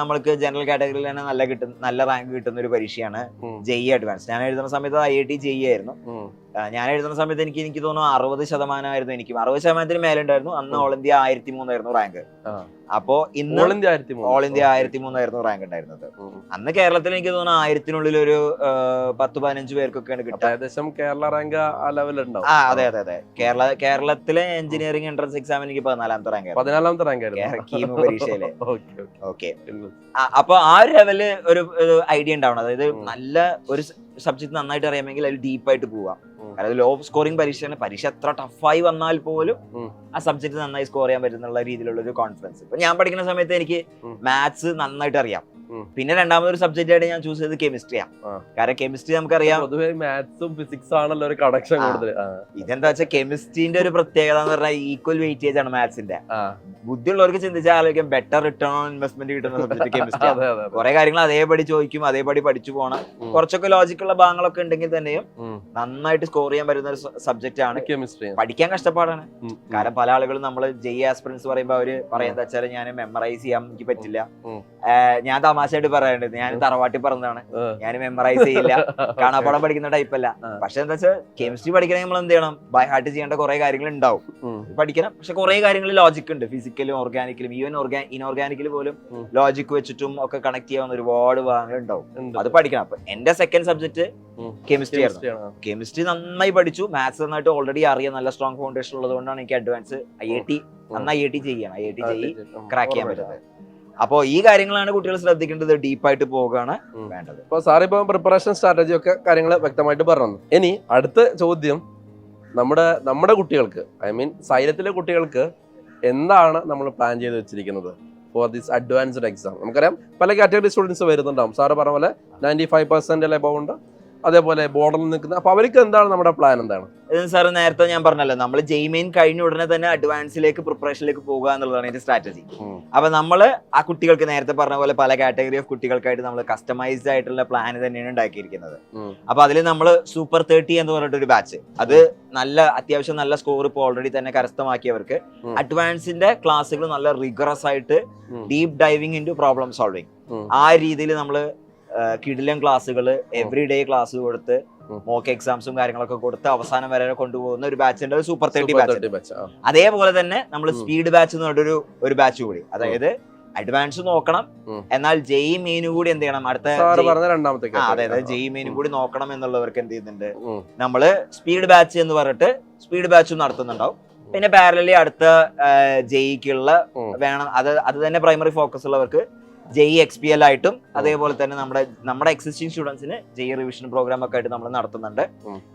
നമ്മൾക്ക് ജനറൽ കാറ്റഗറിയിൽ തന്നെ നല്ല കിട്ടുന്ന നല്ല റാങ്ക് കിട്ടുന്ന ഒരു പരീക്ഷയാണ്. ജെഇ അഡ്വാൻസ് ഞാൻ എഴുതുന്ന സമയത്ത് ഐ ഐ ടി ജെഇ ആയിരുന്നു. ഞാൻ എഴുതുന്ന സമയത്ത് എനിക്ക് എനിക്ക് തോന്നുന്നു അറുപത് ശതമാനമായിരുന്നു എനിക്ക്. അറുപത് ശതമാനത്തിന് മേലെ ഉണ്ടായിരുന്നു അന്ന് ഓൾ ഇന്ത്യ ആയിരത്തി മൂന്നായിരുന്നു റാങ്ക്. അപ്പോ ഇന്ന് ഓൾ ഇന്ത്യ ആയിരത്തി. ഓൾ ഇന്ത്യ ആയിരത്തി മൂന്നായിരുന്നു റാങ്ക് ഉണ്ടായിരുന്നത്. അന്ന് കേരളത്തിൽ എനിക്ക് തോന്നുന്നു ആയിരത്തിനുള്ളിൽ ഒരു പത്ത് പതിനഞ്ച് പേർക്കൊക്കെയാണ് കിട്ടുക. ഏകദേശം കേരള റാങ്ക് ആ ലെവലുണ്ടാവും ആ അതെ അതെ അതെ. കേരള കേരളത്തിലെ എഞ്ചിനീയറിംഗ് എൻട്രൻസ് എക്സാമിന് എനിക്ക് പതിനാലാമത്തെ റാങ്ക് പതിനാലാമത്തെ റാങ്ക് ആയിരുന്നു. പരീക്ഷയിലെ. ഓക്കെ അപ്പൊ ആ ഒരു ലെവൽ ഒരു ഐഡിയ ഉണ്ടാവണം. അതായത് നല്ല ഒരു സബ്ജക്ട് നന്നായിട്ട് അറിയാമെങ്കിൽ അതിൽ ഡീപ്പായിട്ട് പോവാം. അതായത് ലോ സ്കോറിംഗ് പരീക്ഷയാണ്. പരീക്ഷ എത്ര ടഫായി വന്നാൽ പോലും ആ സബ്ജക്ട് നന്നായി സ്കോർ ചെയ്യാൻ പറ്റുന്നുള്ള രീതിയിലുള്ള ഒരു കോൺഫിഡൻസ് ഇപ്പൊ ഞാൻ പഠിക്കുന്ന സമയത്ത് എനിക്ക് മാത്സ് നന്നായിട്ട് അറിയാം. പിന്നെ രണ്ടാമതൊരു സബ്ജക്റ്റ് ആയിട്ട് ഞാൻ ചൂസ് ചെയ്തത് കെമിസ്ട്രിയാണ്. കാരണം കെമിസ്ട്രി നമുക്കറിയാം. പൊതുവെ മാത്സും ഫിസിക്സ് ആണല്ലോ ഒരു കണക്ഷൻ. കൂടുതൽ ഇതെന്താ വെച്ചാൽ കെമിസ്ട്രിന്റെ ഒരു പ്രത്യേകത എന്ന് പറഞ്ഞാൽ ഈക്വൽ വെയിറ്റേജ് ആണ് മാത്സിന്റെ. ബുദ്ധിയുള്ളവർക്ക് ചിന്തിച്ചാൽ ആലോചിക്കാം ബെറ്റർ റിട്ടേൺ ഓൺ ഇൻവെസ്റ്റ്മെന്റ് കിട്ടുന്ന സബ്ജക്ട് കെമിസ്ട്രി അതെ അതെ അതെ. കുറെ കാര്യങ്ങൾ അതേപടി ചോദിക്കും അതേപടി പഠിച്ചു പോകണം കുറച്ചൊക്കെ ലോജിക്കുള്ള ഭാഗങ്ങളൊക്കെ ഉണ്ടെങ്കിൽ തന്നെയും നന്നായിട്ട് സ്കോർ ചെയ്യാൻ പറ്റുന്ന ഒരു സബ്ജക്റ്റ് ആണ്. കെമിസ്ട്രി പഠിക്കാൻ കഷ്ടപ്പാടാണ്. കാരണം പല ആളുകളും നമ്മൾ ജെ ആസ്പിറൻസ് പറയുമ്പോൾ അവർ പറയുന്നത് വെച്ചാൽ ഞാൻ മെമ്മറൈസ് ചെയ്യാൻ എനിക്ക് പറ്റില്ല. ഞാൻ തമാശയായിട്ട് പറയാറുണ്ട് ഞാൻ തറവാട്ടി പറഞ്ഞതാണ്. ഞാൻ മെമ്മറൈസ് ചെയ്യില്ല. കാണാപ്പാടം പഠിക്കുന്ന ടൈപ്പ് അല്ല. പക്ഷെ എന്താ വെച്ചാൽ കെമിസ്ട്രി പഠിക്കണമെങ്കിൽ നമ്മൾ എന്ത് ചെയ്യണം? ബൈ ഹാർട്ട് ചെയ്യേണ്ട കുറെ കാര്യങ്ങൾ ഉണ്ടാവും. പഠിക്കണം. പക്ഷെ കുറെ കാര്യങ്ങൾ ലോജിക് ഉണ്ട്. ഫിസിക്കലും ഓർഗാനിക്കലും ഈവൻ ഓർഗാ ഇൻഓർഗാനിക്കൽ പോലും ലോജിക് വെച്ചിട്ടും ഒക്കെ കണക്ട് ചെയ്യാവുന്ന ഒരുപാട് ഭാഗങ്ങൾ ഉണ്ടാവും. അത് പഠിക്കണം. അപ്പൊ എന്റെ സെക്കൻഡ് സബ്ജക്ട് കെമിസ്ട്രി ആയിരുന്നു. കെമിസ്ട്രി നന്നായി പഠിച്ചു. മാത്സ് നന്നായിട്ട് ഓൾറെഡി അറിയാം. നല്ല സ്ട്രോങ് ഫൗണ്ടേഷൻ ഉള്ളത് കൊണ്ടാണ് എനിക്ക് അഡ്വാൻസ് ഐ ഐ ടി നന്നായി ഐ ഐ ടി ചെയ്യണം. ഐ ഐ ടി ചെയ്യി ക്രാക്ക് ചെയ്യാൻ പറ്റുന്നത്. അപ്പോ ഈ കാര്യങ്ങളാണ് കുട്ടികൾ ശ്രദ്ധിക്കേണ്ടത് ഡീപ്പായിട്ട് പോവുകയാണ് ഉം. വേണ്ടത്. അപ്പൊ സാറിപ്പോ പ്രിപ്പറേഷൻ സ്ട്രാറ്റജി ഒക്കെ കാര്യങ്ങൾ വ്യക്തമായിട്ട് പറഞ്ഞു ഇനി അടുത്ത ചോദ്യം നമ്മുടെ നമ്മുടെ കുട്ടികൾക്ക് ഐ മീൻ സൈലത്തിലെ കുട്ടികൾക്ക് എന്താണ് നമ്മൾ പ്ലാൻ ചെയ്ത് വെച്ചിരിക്കുന്നത് ഫോർ ദിസ് അഡ്വാൻസ്ഡ് എക്സാം നമുക്കറിയാം പല കാറ്റഗറി സ്റ്റുഡൻസ് വരുന്നുണ്ടാവും. സാറ് പറഞ്ഞ പോലെ നയന്റി ഫൈവ് പെർസെന്റ് എബവ് ഉണ്ട് അതേപോലെ ബോർഡറിൽ നിൽക്കുന്ന. അപ്പൊ അവർക്ക് എന്താണ് നമ്മുടെ പ്ലാൻ എന്താണ്? സാർ നേരത്തെ ഞാൻ പറഞ്ഞല്ലോ നമ്മൾ ജെയ്മെയിൻ കഴിഞ്ഞ ഉടനെ തന്നെ അഡ്വാൻസിലേക്ക് പ്രിപ്പറേഷനിലേക്ക് പോകുക എന്നുള്ളതാണ് ഇതിന്റെ സ്ട്രാറ്റജി അപ്പൊ നമ്മൾ ആ കുട്ടികൾക്ക് നേരത്തെ പറഞ്ഞ പോലെ പല കാറ്റഗറി ഓഫ് കുട്ടികൾക്കായിട്ട് നമ്മൾ കസ്റ്റമൈസ്ഡ് ആയിട്ടുള്ള പ്ലാൻ തന്നെയാണ് ഉണ്ടാക്കിയിരിക്കുന്നത്. അപ്പൊ അതിൽ നമ്മൾ സൂപ്പർ തേർട്ടി എന്ന് പറഞ്ഞിട്ടൊരു ബാച്ച് അത് നല്ല അത്യാവശ്യം നല്ല സ്കോർ ഇപ്പോൾ ഓൾറെഡി തന്നെ കരസ്ഥമാക്കിയവർക്ക്. അഡ്വാൻസിന്റെ ക്ലാസ്സുകൾ നല്ല റിഗറസ് ആയിട്ട് deep diving in problem solving ആ രീതിയിൽ നമ്മൾ കിടിലം ക്ലാസ്സുകൾ എവറി ഡേ ക്ലാസ് കൊടുത്ത് മോക്ക് എക്സാംസും കാര്യങ്ങളൊക്കെ കൊടുത്ത് അവസാനം വരെ കൊണ്ടുപോകുന്ന ഒരു ബാച്ചിന്റെ ഒരു സൂപ്പർ തേർട്ടി ബാച്ച് 30 batch. ആ. അതേപോലെ തന്നെ നമ്മൾ സ്പീഡ് ബാച്ച് എന്ന് പറഞ്ഞൊരു ഒരു ബാച്ച് കൂടി. അതായത് അഡ്വാൻസ് നോക്കണം. എന്നാൽ ജെയ് മെയിനും കൂടി എന്ത് ചെയ്യണം? അടുത്ത രണ്ടാമത്തെ അതായത് അതെ അതെ. ജെയ് മെയിനും കൂടി നോക്കണം എന്നുള്ളവർക്ക് എന്ത് ചെയ്യുന്നുണ്ട്. നമ്മൾ സ്പീഡ് ബാച്ച് എന്ന് പറഞ്ഞിട്ട് സ്പീഡ് ബാച്ചും നടത്തുന്നുണ്ടാവും. പിന്നെ പാരലി അടുത്ത ജെയ്ക്കുള്ള ഉം. വേണം. അത് അത് തന്നെ പ്രൈമറി ഫോക്കസ് ഉള്ളവർക്ക് ജെയ് എക്സ് പി എൽ ആയിട്ടും അതേപോലെ തന്നെ നമ്മുടെ നമ്മുടെ എക്സിസ്റ്റിംഗ് സ്റ്റുഡൻസിന് ജെയ് റിവിഷൻ പ്രോഗ്രാം ഒക്കെ ആയിട്ട് നമ്മൾ നടത്തുന്നുണ്ട്.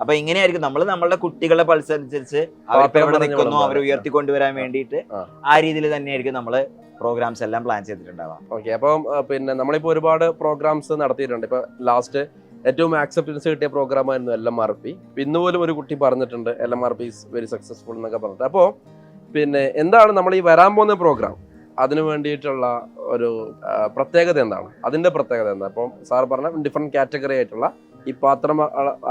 അപ്പൊ ഇങ്ങനെയായിരിക്കും നമ്മൾ നമ്മളുടെ കുട്ടികളെ പൾസ് അനുസരിച്ച് പാത്രം എവിടെ നിൽക്കുന്നു അവരെ ഉയർത്തിക്കൊണ്ടുവരാൻ വേണ്ടിയിട്ട് ആ. ആ രീതിയിൽ തന്നെയായിരിക്കും നമ്മൾ പ്രോഗ്രാംസ് എല്ലാം പ്ലാൻ ചെയ്തിട്ടുണ്ടാവാം ഓക്കെ അപ്പം പിന്നെ നമ്മളിപ്പോ ഒരുപാട് പ്രോഗ്രാംസ് നടത്തിയിട്ടുണ്ട്. ഇപ്പൊ ലാസ്റ്റ് ഏറ്റവും ആക്സെപ്റ്റൻസ് കിട്ടിയ പ്രോഗ്രാം ആയിരുന്നു എൽ എം ആർ പി ഇന്ന് പോലും ഒരു കുട്ടി പറഞ്ഞിട്ടുണ്ട് L M R P is very successful എന്നൊക്കെ പറഞ്ഞിട്ട്. അപ്പോൾ പിന്നെ എന്താണ് നമ്മൾ ഈ വരാൻ പോകുന്ന പ്രോഗ്രാം അതിനു വേണ്ടിയിട്ടുള്ള ഒരു പ്രത്യേകത എന്താണ്? അതിന്റെ പ്രത്യേകത എന്താണ്? അപ്പം സാർ പറഞ്ഞ ഡിഫറെന്റ് കാറ്റഗറി ആയിട്ടുള്ള ഈ പാത്രം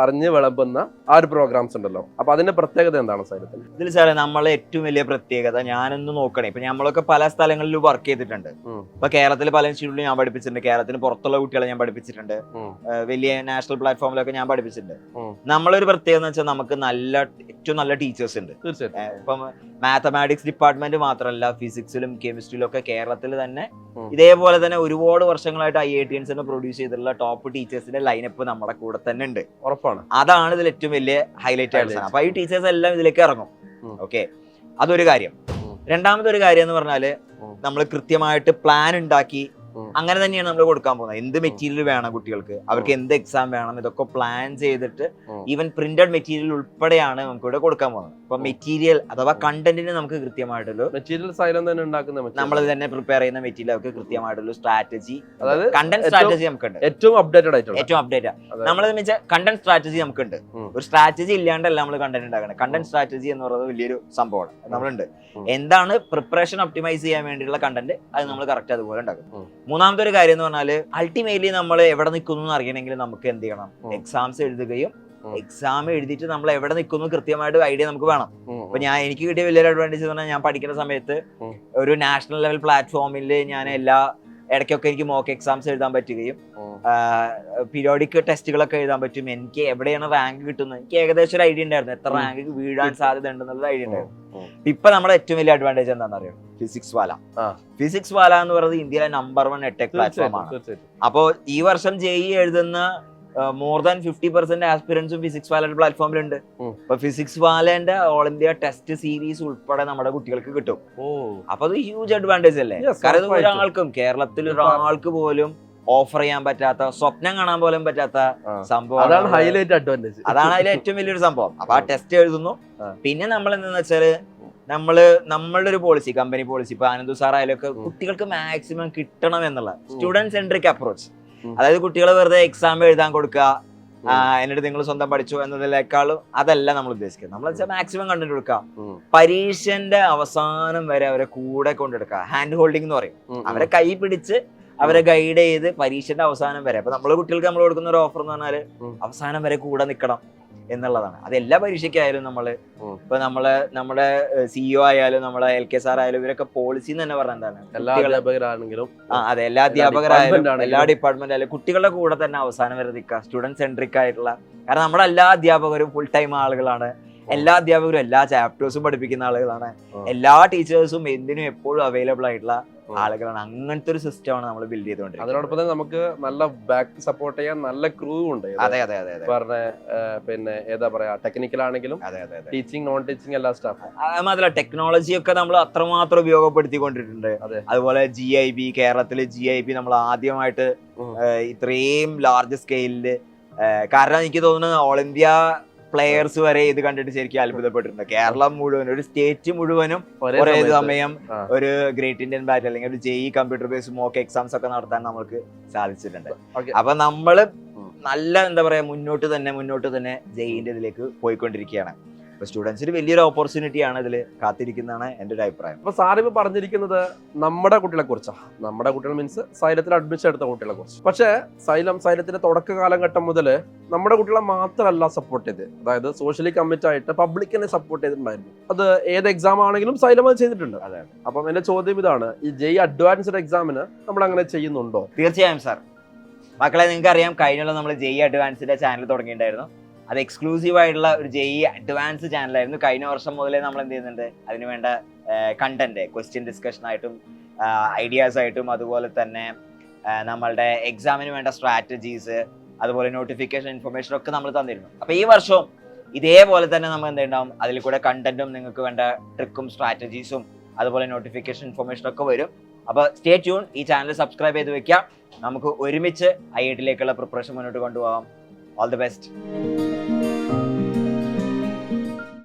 അറിഞ്ഞ് വിളമ്പുന്ന ആ ഒരു പ്രോഗ്രാംസ് ഉണ്ടല്ലോ. അപ്പൊ അതിന്റെ പ്രത്യേകത എന്താണ് സൈലത്തിന് ഇതിൽ? സാറേ നമ്മളെ ഏറ്റവും വലിയ പ്രത്യേകത ഞാനൊന്ന് നോക്കണേ. ഇപ്പൊ നമ്മളൊക്കെ പല സ്ഥലങ്ങളിലും വർക്ക് ചെയ്തിട്ടുണ്ട്. ഇപ്പൊ കേരളത്തിൽ പല ഇൻസ്റ്റിറ്റ്യൂട്ടിലും ഞാൻ പഠിപ്പിച്ചിട്ടുണ്ട്. കേരളത്തിന് പുറത്തുള്ള കുട്ടികളെ ഞാൻ പഠിപ്പിച്ചിട്ടുണ്ട്. വലിയ നാഷണൽ പ്ലാറ്റ്ഫോമിലൊക്കെ ഞാൻ പഠിപ്പിച്ചിട്ടുണ്ട്. നമ്മളൊരു പ്രത്യേകത എന്ന് വെച്ചാൽ നമുക്ക് നല്ല ഏറ്റവും നല്ല ടീച്ചേഴ്സ് ഉണ്ട്. ഇപ്പം മാത്തമാറ്റിക്സ് ഡിപ്പാർട്ട്മെന്റ് മാത്രമല്ല ഫിസിക്സിലും കെമിസ്ട്രിയിലും ഒക്കെ കേരളത്തിൽ തന്നെ. ഇതേപോലെ തന്നെ ഒരുപാട് വർഷങ്ങളായിട്ട് ഐ ഐ ടി എൻസിനെ പ്രൊഡ്യൂസ് ചെയ്തിട്ടുള്ള ടോപ്പ് ടീച്ചേഴ്സിന്റെ ലൈനപ്പ് നമ്മുടെ കൂടെ തന്നെ ഉണ്ട് ഉറപ്പാണ്. അതാണ് ഇതിൽ ഏറ്റവും വലിയ ഹൈലൈറ്റ് ആയിട്ട്. അപ്പൊ ഈ ടീച്ചേഴ്സ് എല്ലാം ഇതിലേക്ക് ഇറങ്ങും. ഓക്കെ അതൊരു കാര്യം. രണ്ടാമത്തെ ഒരു കാര്യം എന്ന് പറഞ്ഞാൽ. നമ്മൾ കൃത്യമായിട്ട് പ്ലാൻ ഉണ്ടാക്കി അങ്ങനെ തന്നെയാണ് നമ്മൾ കൊടുക്കാൻ പോകുന്നത്. എന്ത് മെറ്റീരിയൽ വേണം കുട്ടികൾക്ക്? അവർക്ക് എന്ത് എക്സാം വേണം? ഇതൊക്കെ പ്ലാൻ ചെയ്തിട്ട് ഈവൻ പ്രിന്റഡ് മെറ്റീരിയൽ ഉൾപ്പെടെയാണ് നമുക്ക് ഇവിടെ കൊടുക്കാൻ പോകുന്നത്. അപ്പൊ ഉം. മെറ്റീരിയൽ അഥവാ കണ്ടന്റിന് നമുക്ക് കൃത്യമായിട്ടുള്ള മെറ്റീരിയൽ സൈലം തന്നെ ഉണ്ടാക്കുന്ന നമ്മൾ തന്നെ പ്രിപ്പയർ ചെയ്യുന്ന മെറ്റീരിയൽ അവർക്ക് കൃത്യമായിട്ടുള്ള സ്ട്രാറ്റജി അതായത് കണ്ടന്റ് സ്ട്രാറ്റജി നമുക്കുണ്ട്. ഏറ്റവും അപ്ഡേറ്റഡ് ആയിട്ടുള്ള. ഏറ്റവും അപ്ഡേറ്റ് നമ്മൾ വെച്ചാൽ കണ്ടന്റ് സ്ട്രാറ്റജി നമുക്കുണ്ട്. ഒരു സ്ട്രാറ്റജി ഇല്ലാണ്ടല്ല നമ്മൾ കണ്ടന്റ് ഉണ്ടാക്കണം കണ്ടന്റ് സ്ട്രാറ്റജി എന്ന് പറയുന്നത് വലിയൊരു സംഭവമാണ്. നമ്മളുണ്ട്. എന്താണ് പ്രിപ്പറേഷൻ ഒപ്റ്റിമൈസ് ചെയ്യാൻ വേണ്ടിയുള്ള കണ്ടന്റ് അത് നമ്മൾ കറക്റ്റ് അതുപോലെ ഉണ്ടാക്കും. മൂന്നാമത്തെ ഒരു കാര്യം എന്ന് പറഞ്ഞാൽ അൾട്ടിമേറ്റ്ലി നമ്മൾ എവിടെ നിൽക്കുന്നു എന്ന് അറിയണമെങ്കിൽ നമുക്ക് എന്ത് ചെയ്യണം. എക്സാംസ് എഴുതുകയും. എക്സാം എഴുതിയിട്ട് നമ്മൾ എവിടെ നിൽക്കുന്നു കൃത്യമായിട്ട് ഐഡിയ നമുക്ക് വേണം. അപ്പൊ ഞാൻ എനിക്ക് കിട്ടിയ വലിയൊരു അഡ്വാന്റേജ് എന്ന് പറഞ്ഞാൽ ഞാൻ പഠിക്കുന്ന സമയത്ത് ഒരു നാഷണൽ ലെവൽ പ്ലാറ്റ്ഫോമിൽ ഞാൻ എല്ലാ ഇടയ്ക്കൊക്കെ എനിക്ക് മോക്ക് എക്സാംസ് എഴുതാൻ പറ്റുകയും. പീരിയോഡിക് ടെസ്റ്റുകളൊക്കെ എഴുതാൻ പറ്റും. എനിക്ക് എവിടെയാണ് റാങ്ക് കിട്ടുന്നത്? എനിക്ക് ഏകദേശം ഒരു ഐഡിയ ഉണ്ടായിരുന്നു. എത്ര. റാങ്ക് വീഴാൻ സാധ്യത ഉണ്ടെന്നുള്ള ഐഡിയ ഉണ്ടായിരുന്നു. ഇപ്പൊ നമ്മുടെ ഏറ്റവും വലിയ അഡ്വാന്റേജ് എന്താണെന്ന് അറിയാം ഫിസിക്സ് വാല ഫിസിക്സ് വാല എന്ന് പറയുന്നത് ഇന്ത്യയിലെ നമ്പർ വൺ എട്ടെക് പ്ലാറ്റ്ഫോമാണ് ആണ്. അപ്പോ ഈ വർഷം ജെഇ എഴുതുന്ന മോർ ദാൻ ഫിഫ്റ്റി പെർസെന്റ് ആസ്പിറൻസും ഫിസിക്സ് വാലയുടെ പ്ലാറ്റ്ഫോമിലുണ്ട്. അപ്പൊ ഫിസിക്സ് വാലന്റെ ഓൾ ഇന്ത്യ ടെസ്റ്റ് സീരീസ് ഉൾപ്പെടെ നമ്മുടെ കുട്ടികൾക്ക് കിട്ടും. അപ്പൊ അത് ഹ്യൂജ് അഡ്വാന്റേജ് അല്ലേ? കാരണം. ഒരാൾക്കും കേരളത്തിൽ ഒരാൾക്ക് പോലും ഓഫർ ചെയ്യാൻ പറ്റാത്ത സ്വപ്നം കാണാൻ പോലും പറ്റാത്ത. സംഭവം അതാണ് ഹൈലൈറ്റ് അഡ്വാന്റേജ് അതാണ് അതിലെ ഏറ്റവും വലിയൊരു സംഭവം. അപ്പൊ ആ ടെസ്റ്റ് എഴുതുന്നു. പിന്നെ നമ്മൾ എന്താണെന്ന് വെച്ചാൽ നമ്മൾ നമ്മളുടെ ഒരു പോളിസി കമ്പനി പോളിസി ഇപ്പൊ ആനന്ദു സാർ ആയാലൊക്കെ കുട്ടികൾക്ക് മാക്സിമം കിട്ടണം എന്നുള്ള സ്റ്റുഡന്റ് സെൻട്രിക് അപ്രോച്ച്. അതായത് കുട്ടികളെ വെറുതെ എക്സാം എഴുതാൻ കൊടുക്കുക എന്നിട്ട് നിങ്ങൾ സ്വന്തം പഠിച്ചു എന്നതിനേക്കാളും അതല്ല നമ്മൾ ഉദ്ദേശിക്കുന്നത്. നമ്മൾ വെച്ചാൽ മാക്സിമം കണ്ടന്റ് കൊടുക്കാം. പരീക്ഷന്റെ അവസാനം വരെ അവരെ കൂടെ കൊണ്ടെടുക്കുക ഹാൻഡ് ഹോൾഡിംഗ് എന്ന് പറയും. അവരെ കൈ പിടിച്ച് അവരെ ഗൈഡ് ചെയ്ത് പരീക്ഷന്റെ അവസാനം വരെ. അപ്പൊ നമ്മൾ കുട്ടികൾക്ക് നമ്മൾ കൊടുക്കുന്ന ഒരു ഓഫർ എന്ന് പറഞ്ഞാൽ അവസാനം വരെ കൂടെ നിൽക്കണം എന്നുള്ളതാണ്. അത് എല്ലാ പരീക്ഷയ്ക്കായാലും നമ്മൾ ഉം. ഇപ്പൊ നമ്മൾ നമ്മുടെ സിഇഒ ആയാലും നമ്മളെ എൽ കെ സാർ ആയാലും ഇവരൊക്കെ പോളിസി എന്ന് തന്നെ പറഞ്ഞ എന്താണ്? എല്ലാ അധ്യാപകരാണെങ്കിലും ആ അതെ എല്ലാ അധ്യാപകരായാലും എല്ലാ ഡിപ്പാർട്ട്മെന്റ് ആയാലും കുട്ടികളുടെ കൂടെ തന്നെ അവസാനം വരെ നിൽക്കുക. സ്റ്റുഡന്റ് സെൻട്രിക് ആയിട്ടുള്ള കാരണം നമ്മുടെ എല്ലാ അധ്യാപകരും ഫുൾ ടൈം ആളുകളാണ്. എല്ലാ അധ്യാപകരും എല്ലാ ചാപ്റ്റേഴ്സും പഠിപ്പിക്കുന്ന ആളുകളാണ്. എല്ലാ ടീച്ചേഴ്സും എന്തിനും എപ്പോഴും അവൈലബിൾ ആയിട്ടുള്ള. ആളുകളാണ്. അങ്ങനത്തെ ഒരു സിസ്റ്റമാണ് നമ്മൾ ബിൽഡ് ചെയ്തുകൊണ്ടിരിക്കുന്നത്. അതിനോടൊപ്പം തന്നെ നമുക്ക് നല്ല ബാക്ക് സപ്പോർട്ട് ചെയ്യാൻ നല്ല ക്രൂ ഉണ്ട്. അതെ അതെ അതെ പറഞ്ഞ പിന്നെ ഏതാ പറയാ ടെക്നിക്കൽ ആണെങ്കിലും അതെ അതെ ടീച്ചിങ് നോൺ ടീച്ചിങ് എല്ലാ സ്റ്റാഫ് മാത്രമല്ല ടെക്നോളജി ഒക്കെ നമ്മൾ അത്രമാത്രം ഉപയോഗപ്പെടുത്തിക്കൊണ്ടിട്ടുണ്ട്. അതെ. അതുപോലെ ജി ഐ ബി കേരളത്തിൽ ജി ഐ ബി നമ്മൾ ആദ്യമായിട്ട് ഇത്രയും ലാർജ് സ്കെയിലിൽ കാരണം എനിക്ക് തോന്നുന്നു ഓൾ ഇന്ത്യ പ്ലെയേഴ്സ് വരെ ഇത് കണ്ടിട്ട് ശരിക്കും അത്ഭുതപ്പെട്ടിട്ടുണ്ട്. കേരളം മുഴുവൻ ഒരു സ്റ്റേറ്റ് മുഴുവനും ഒരേ സമയം ഒരു ഗ്രേറ്റ് ഇന്ത്യൻ ബാറ്റ് അല്ലെങ്കിൽ ഒരു JEE computer base mock exams ഒക്കെ നടത്താൻ നമുക്ക് സാധിച്ചിട്ടുണ്ട്. അപ്പൊ നമ്മൾ നല്ല എന്താ പറയാ മുന്നോട്ട് തന്നെ മുന്നോട്ട് തന്നെ ജെയിന്റെ ഇതിലേക്ക് പോയിക്കൊണ്ടിരിക്കുകയാണ്. അപ്പൊ സ്റ്റുഡൻസിന് വലിയൊരു ഓപ്പർച്യൂണിറ്റി ആണ് ഇതിൽ കാത്തിരിക്കുന്നതാണ് എന്റെ ഒരു അഭിപ്രായം. അപ്പൊ സാർ ഇപ്പൊ പറഞ്ഞിരിക്കുന്നത് നമ്മുടെ കുട്ടികളെ കുറിച്ചാണ്. നമ്മുടെ കുട്ടികൾ മീൻസ് സൈലത്തിൽ അഡ്മിഷൻ എടുത്ത കുട്ടികളെ കുറിച്ച്. പക്ഷേ സൈലം സൈലത്തിന്റെ തുടക്ക കാലഘട്ടം മുതൽ നമ്മുടെ കുട്ടികളെ മാത്രമല്ല സപ്പോർട്ട് ചെയ്ത് അതായത് സോഷ്യലി കമ്മിറ്റ് ആയിട്ട് പബ്ലിക്കിനെ സപ്പോർട്ട് ചെയ്തിട്ടുണ്ടായിരുന്നു. അത് ഏത് എക്സാം ആണെങ്കിലും സൈലം അത് ചെയ്തിട്ടുണ്ട്. അതെ. അപ്പം എന്റെ ചോദ്യം ഇതാണ് ഈ ജെയ് അഡ്വാൻസ്ഡ് എക്സാമിന് നമ്മൾ അങ്ങനെ ചെയ്യുന്നുണ്ടോ? തീർച്ചയായും സാർ മക്കളെ നിങ്ങൾക്ക് അറിയാം കഴിഞ്ഞുള്ള നമ്മൾ ജെയ് അഡ്വാൻസിന്റെ ചാനൽ തുടങ്ങിയിട്ടുണ്ടായിരുന്നു. അത് എക്സ്ക്ലൂസീവ് ആയിട്ടുള്ള ഒരു ജെഇ അഡ്വാൻസ് ചാനലായിരുന്നു കഴിഞ്ഞ വർഷം മുതലേ നമ്മൾ എന്ത് ചെയ്യുന്നുണ്ട്? അതിന് വേണ്ട കണ്ടന്റ് ക്വസ്റ്റ്യൻ ഡിസ്കഷൻ ആയിട്ടും ഐഡിയാസ് ആയിട്ടും അതുപോലെ തന്നെ നമ്മളുടെ എക്സാമിന് വേണ്ട സ്ട്രാറ്റജീസ് അതുപോലെ നോട്ടിഫിക്കേഷൻ ഇൻഫർമേഷൻ ഒക്കെ നമ്മൾ തന്നിരുന്നു. അപ്പൊ ഈ വർഷവും ഇതേപോലെ തന്നെ നമ്മൾ എന്തുണ്ടാവും അതിൽ കൂടെ കണ്ടന്റും നിങ്ങൾക്ക് വേണ്ട ട്രിക്കും സ്ട്രാറ്റജീസും അതുപോലെ നോട്ടിഫിക്കേഷൻ ഇൻഫർമേഷൻ ഒക്കെ വരും. അപ്പൊ സ്റ്റേ ട്യൂൺ ഈ ചാനൽ സബ്സ്ക്രൈബ് ചെയ്ത് വെക്കാം നമുക്ക് ഒരുമിച്ച് ഐ ഐ ടിയിലേക്കുള്ള പ്രിപ്പറേഷൻ മുന്നോട്ട് കൊണ്ടുപോകാം All the best.